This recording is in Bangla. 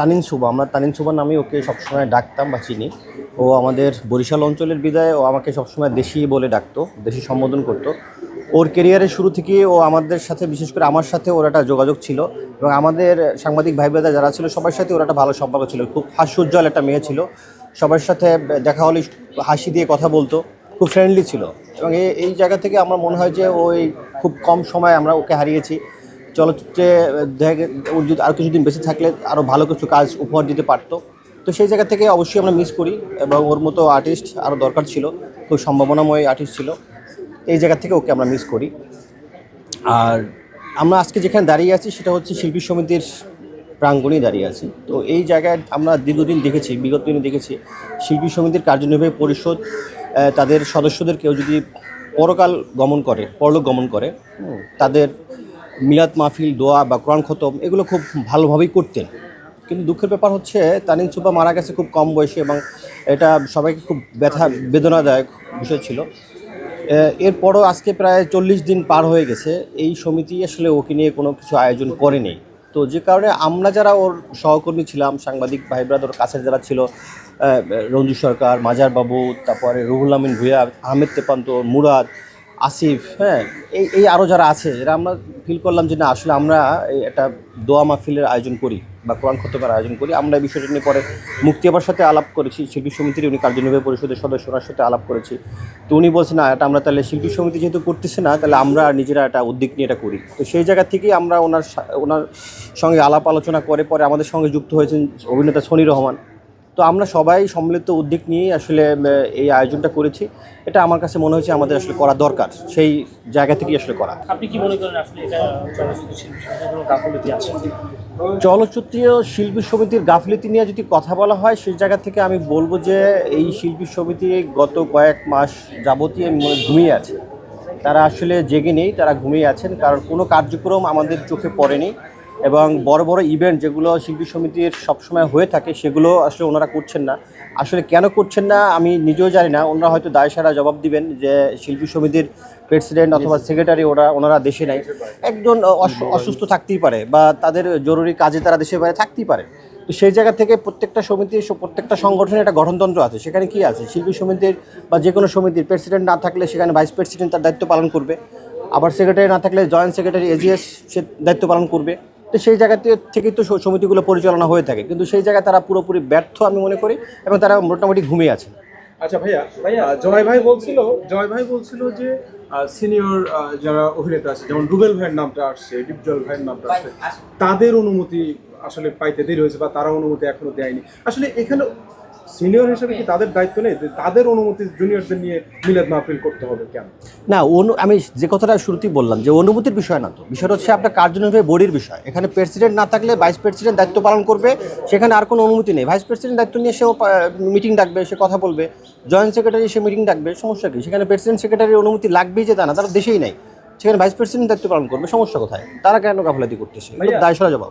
তানিন সুবা। আমরা তানিন সুবা নামে ওকে সবসময় ডাকতাম বা চিনি। ও আমাদের বরিশাল অঞ্চলের বিদায়, ও আমাকে সবসময় দেশি বলে ডাকতো, দেশি সম্বোধন করতো। ওর কেরিয়ারের শুরু থেকে ও আমাদের সাথে, বিশেষ করে আমার সাথে ওর একটা যোগাযোগ ছিল। এবং আমাদের সাংবাদিক ভাই বোনেরা যারা ছিল, সবার সাথে ওর একটা ভালো সম্পর্ক ছিল। খুব হাস্যোজ্জ্বল একটা মেয়ে ছিল। সবার সাথে দেখা হলে হাসি দিয়ে কথা বলতো। খুব ফ্রেন্ডলি ছিল। এবং এই এই জায়গা থেকে আমার মনে হয় যে ওই খুব কম সময় আমরা ওকে হারিয়েছি। চলচ্চিত্রে, দেখা ওর যদি আর কিছুদিন বেঁচে থাকলে আরও ভালো কিছু কাজ উপহার দিতে পারতো। তো সেই জায়গা থেকে অবশ্যই আমরা মিস করি এবং ওর মতো আর্টিস্ট আরও দরকার ছিল, খুব সম্ভাবনাময় আর্টিস্ট ছিল। এই জায়গা থেকে ওকে আমরা মিস করি। আর আমরা আজকে যেখানে দাঁড়িয়ে আছি সেটা হচ্ছে শিল্পী সমিতির প্রাঙ্গণেই দাঁড়িয়ে আছি। তো এই জায়গায় আমরা দীর্ঘদিন দেখেছি, বিগত দিনে দেখেছি শিল্পী সমিতির কার্যনির্বাহী পরিষদ তাদের সদস্যদের কেউ যদি পরকাল গমন করে, পরলোক গমন করে তাদের মিলাদ মাহফিল, দোয়া বা কোরআন খতম, এগুলো খুব ভালোভাবেই করতেন। কিন্তু দুঃখের ব্যাপার হচ্ছে তানিন সুবা মারা গেছে খুব কম বয়সে এবং এটা সবাইকে খুব ব্যথা, বেদনাদায়ক বিষয় ছিল। এরপরও আজকে প্রায় চল্লিশ দিন পার হয়ে গেছে, এই সমিতি আসলে ওকে নিয়ে কোনো কিছু আয়োজন করেনি। তো যে কারণে আমরা যারা ওর সহকর্মী ছিলাম, সাংবাদিক ভাই ব্রাদার কাছের যারা ছিল রঞ্জু সরকার, মাজার বাবু, তারপরে রুহুল আমিন ভুয়া আহমেদ তেপান্ত, মুরাদ আসিফ হ্যাঁ এই এই আরও যারা আছে, এরা আমরা ফিল করলাম যে না, আসলে আমরা এই একটা দোয়া মাহফিলের আয়োজন করি বা কোরআন খতমের আয়োজন করি। আমরা এই বিষয়টা নিয়ে পরে মুক্তি আবার সাথে আলাপ করেছি, শিল্পী সমিতির, উনি কার্যনির্বাহী পরিষদের সদস্য ওনার সাথে আলাপ করেছি। তো উনি বলছেন না, এটা আমরা তাহলে শিল্পী সমিতি যেহেতু করতেছে না, তাহলে আমরা নিজেরা একটা উদ্যোগ নিয়ে এটা করি। তো সেই জায়গা থেকেই আমরা ওনার ওনার সঙ্গে আলাপ আলোচনা করে পরে আমাদের সঙ্গে যুক্ত হয়েছেন অভিনেতা সনি রহমান। তো আমরা সবাই সম্মিলিত উদ্যোগ নিয়ে আসলে এই আয়োজনটা করেছি। এটা আমার কাছে মনে হয়েছে আমাদের আসলে করা দরকার সেই জায়গা থেকেই আসলে করা। আপনি কি মনে করেন আসলে এটা চলচ্চিত্র শিল্পী সমিতির গাফিলতি নিয়ে যদি কথা বলা হয় সেই জায়গা থেকে আমি বলব যে এই শিল্পী সমিতি গত কয়েক মাস যাবতীয় ঘুমিয়ে আছে। তারা আসলে জেগে নেই তারা ঘুমিয়ে আছেন। কারণ কোনো কার্যক্রম আমাদের চোখে পড়েনি। এবং বড় বড় ইভেন্ট যেগুলো শিল্পী সমিতির সবসময় হয়ে থাকে, সেগুলো আসলে ওনারা করছেন না। আসলে কেন করছেন না, আমি নিজেও জানি না। ওনারা হয়তো দায়সারা জবাব দিবেন যে শিল্পী সমিতির প্রেসিডেন্ট অথবা সেক্রেটারি ওরা, ওনারা দেশে নাই। একজন অসুস্থ থাকতেই পারে বা তাদের জরুরি কাজে তারা দেশে বাইরে থাকতেই পারে। তো সেই জায়গা থেকে প্রত্যেকটা সমিতি, প্রত্যেকটা সংগঠনের একটা গঠনতন্ত্র আছে। সেখানে কি আছে? শিল্পী সমিতির বা যে কোনো সমিতির প্রেসিডেন্ট না থাকলে সেখানে ভাইস প্রেসিডেন্ট তার দায়িত্ব পালন করবে। আবার সেক্রেটারি না থাকলে জয়েন্ট সেক্রেটারি এজিএস সে দায়িত্ব পালন করবে। তো সেই জায়গা থেকেই তো সমিতিগুলো পরিচালনা হয়ে থাকে। কিন্তু সেই জায়গায় তারা পুরোপুরি ব্যর্থ আমি মনে করি এবং তারা মোটামুটি ঘুমিয়ে আছে। আচ্ছা ভাইয়া ভাইয়া জয় ভাই বলছিল জয় ভাই বলছিল যে সিনিয়র যারা অভিনেতা আছে যেমন রুবেল ভাইয়ের নামটা আসছে ডিপজল ভাইয়ের নামটা আসছে তাদের অনুমতি আসলে পাইতে দেরি হয়েছে বা তারা অনুমতি এখনও দেয়নি। আসলে এখানে সিনিয়র হিসেবে কি তাদের দায়িত্ব নেই? তাদের অনুমতি জুনিয়রদের নিয়ে মিলাদ মাহফিল করতে হবে কেন? না অনু আমি যে কথাটা শুরুতেই বললাম যে অনুভূতির বিষয় না তো। বিষয়টা হচ্ছে আপনার কার্যনির্বাহী বডির বিষয়। এখানে প্রেসিডেন্ট না থাকলে ভাইস প্রেসিডেন্ট দায়িত্ব পালন করবে সেখানে আর কোনো অনুমতি নেই। ভাইস প্রেসিডেন্ট দায়িত্ব নিয়ে সেও মিটিং ডাকবে সে কথা বলবে। জয়েন্ট সেক্রেটারি সে মিটিং ডাকবে সমস্যা কি? সেখানে প্রেসিডেন্ট সেক্রেটারির অনুমতি লাগবেই যে তা না তারা দেশেই নাই। সেখানে ভাইস প্রেসিডেন্ট দায়িত্ব পালন করবে সমস্যা কোথায়? তারা কেন গাফলাতি করতেছে? ভাইয়া- দায়সরা জবাব।